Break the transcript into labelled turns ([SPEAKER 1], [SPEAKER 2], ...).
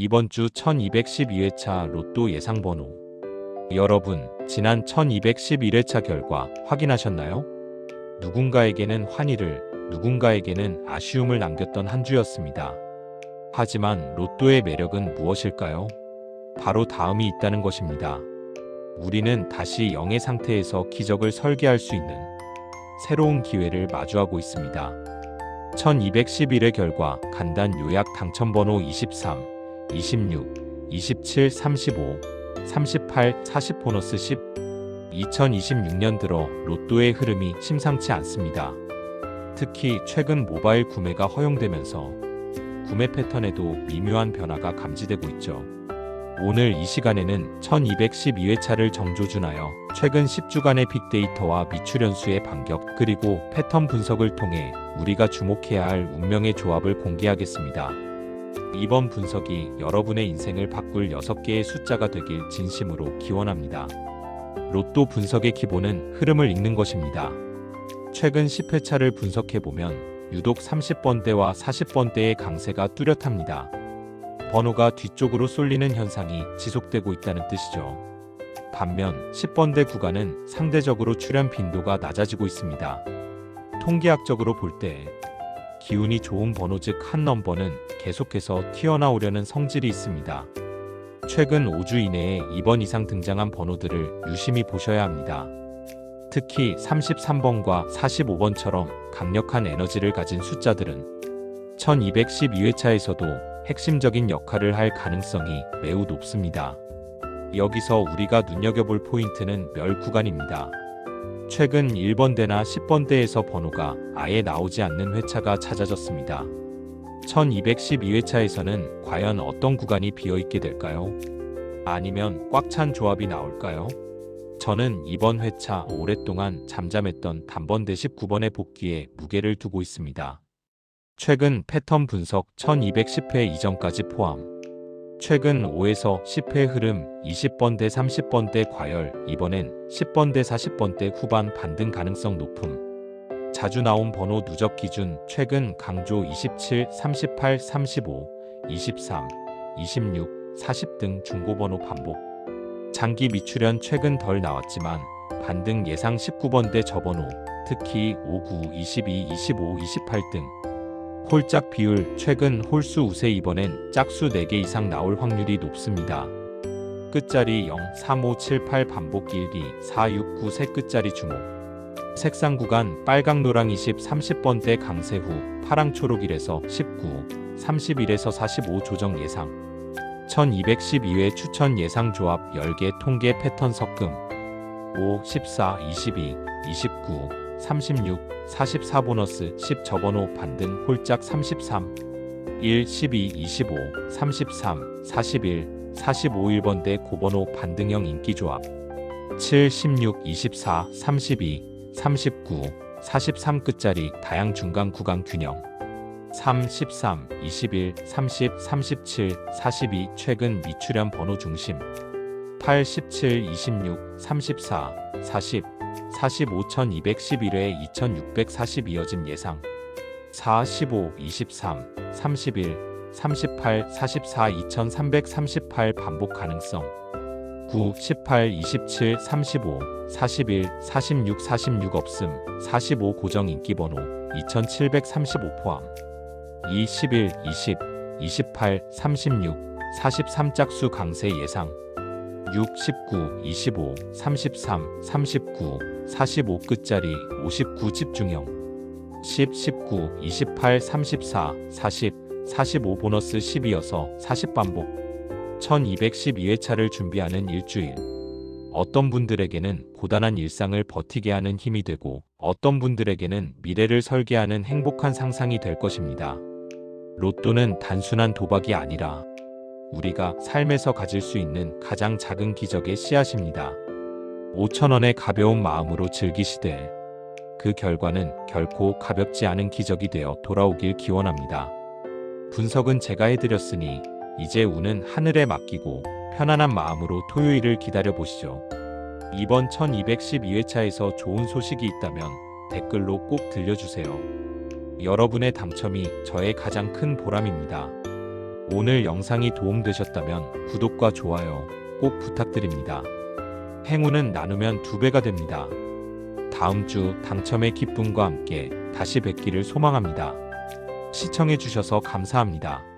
[SPEAKER 1] 이번 주 1212회차 로또 예상 번호. 여러분, 지난 1211회차 결과 확인하셨나요? 누군가에게는 환희를, 누군가에게는 아쉬움을 남겼던 한 주였습니다. 하지만 로또의 매력은 무엇일까요? 바로 다음이 있다는 것입니다. 우리는 다시 영의 상태에서 기적을 설계할 수 있는 새로운 기회를 마주하고 있습니다. 1211의 결과 간단 요약 당첨번호 23, 26, 27, 35, 38, 40 보너스 10 2026년 들어 로또의 흐름이 심상치 않습니다. 특히 최근 모바일 구매가 허용되면서 구매 패턴에도 미묘한 변화가 감지되고 있죠. 오늘 이 시간에는 1212회차를 정조준하여 최근 10주간의 빅데이터와 미출연수의 반격 그리고 패턴 분석을 통해 우리가 주목해야 할 운명의 조합을 공개하겠습니다. 이번 분석이 여러분의 인생을 바꿀 6개의 숫자가 되길 진심으로 기원합니다. 로또 분석의 기본은 흐름을 읽는 것입니다. 최근 10회차를 분석해보면 유독 30번대와 40번대의 강세가 뚜렷합니다. 번호가 뒤쪽으로 쏠리는 현상이 지속되고 있다는 뜻이죠. 반면 10번대 구간은 상대적으로 출현 빈도가 낮아지고 있습니다. 통계학적으로 볼 때 기운이 좋은 번호 즉 한 넘버는 계속해서 튀어나오려는 성질이 있습니다. 최근 5주 이내에 2번 이상 등장한 번호들을 유심히 보셔야 합니다. 특히 33번과 45번처럼 강력한 에너지를 가진 숫자들은 1212회차에서도 핵심적인 역할을 할 가능성이 매우 높습니다. 여기서 우리가 눈여겨볼 포인트는 멸 구간입니다. 최근 1번대나 10번대에서 번호가 아예 나오지 않는 회차가 찾아졌습니다. 1212회차에서는 과연 어떤 구간이 비어있게 될까요? 아니면 꽉 찬 조합이 나올까요? 저는 이번 회차 오랫동안 잠잠했던 단번대 19번의 복귀에 무게를 두고 있습니다. 최근 패턴 분석 1210회 이전까지 포함. 최근 5에서 10회 흐름 20번대 30번대 과열 이번엔 10번대 40번대 후반 반등 가능성 높음. 자주 나온 번호 누적 기준 최근 강조 27, 38, 35, 23, 26, 40 등 중고번호 반복. 장기 미출현 최근 덜 나왔지만 반등 예상 19번대 저번호 특히 59, 22, 25, 28 등. 홀짝 비율 최근 홀수 우세 이번엔 짝수 4개 이상 나올 확률이 높습니다. 끝자리 0, 3, 5, 7, 8 반복 길기 4, 6, 9 세 끝자리 주목. 색상 구간 빨강 노랑 20, 30번대 강세 후 파랑 초록 1에서 19, 31에서 45 조정 예상. 1212회 추천 예상 조합 10개 통계 패턴 섞음 5, 14, 22, 29, 36, 44 보너스 10 저번호 반등 홀짝 33 1, 12, 25, 33, 41, 45 1번대 고번호 반등형 인기 조합. 7, 16, 24, 32, 39, 43 끝자리 다양 중간 구간 균형. 3, 13, 21, 30, 37, 42 최근 미출현 번호 중심. 8, 17, 26, 34, 40, 45211회 2640 이어진 예상. 4, 15, 23, 31, 38, 44 2338 반복 가능성. 9, 18, 27, 35, 41, 46, 46 없음. 45 고정 인기 번호 2735 포함. 2, 11, 20, 28, 36, 43 짝수 강세 예상 6, 19, 25, 33, 39, 45 끝자리 59 집중형. 10, 19, 28, 34, 40, 45 보너스 10이어서 40 반복. 1212회차를 준비하는 일주일. 어떤 분들에게는 고단한 일상을 버티게 하는 힘이 되고 어떤 분들에게는 미래를 설계하는 행복한 상상이 될 것입니다. 로또는 단순한 도박이 아니라 우리가 삶에서 가질 수 있는 가장 작은 기적의 씨앗입니다. 5천원의 가벼운 마음으로 즐기시되 그 결과는 결코 가볍지 않은 기적이 되어 돌아오길 기원합니다. 분석은 제가 해드렸으니 이제 운은 하늘에 맡기고 편안한 마음으로 토요일을 기다려 보시죠. 이번 1212회차에서 좋은 소식이 있다면 댓글로 꼭 들려주세요. 여러분의 당첨이 저의 가장 큰 보람입니다. 오늘 영상이 도움되셨다면 구독과 좋아요 꼭 부탁드립니다. 행운은 나누면 두 배가 됩니다. 다음 주 당첨의 기쁨과 함께 다시 뵙기를 소망합니다. 시청해주셔서 감사합니다.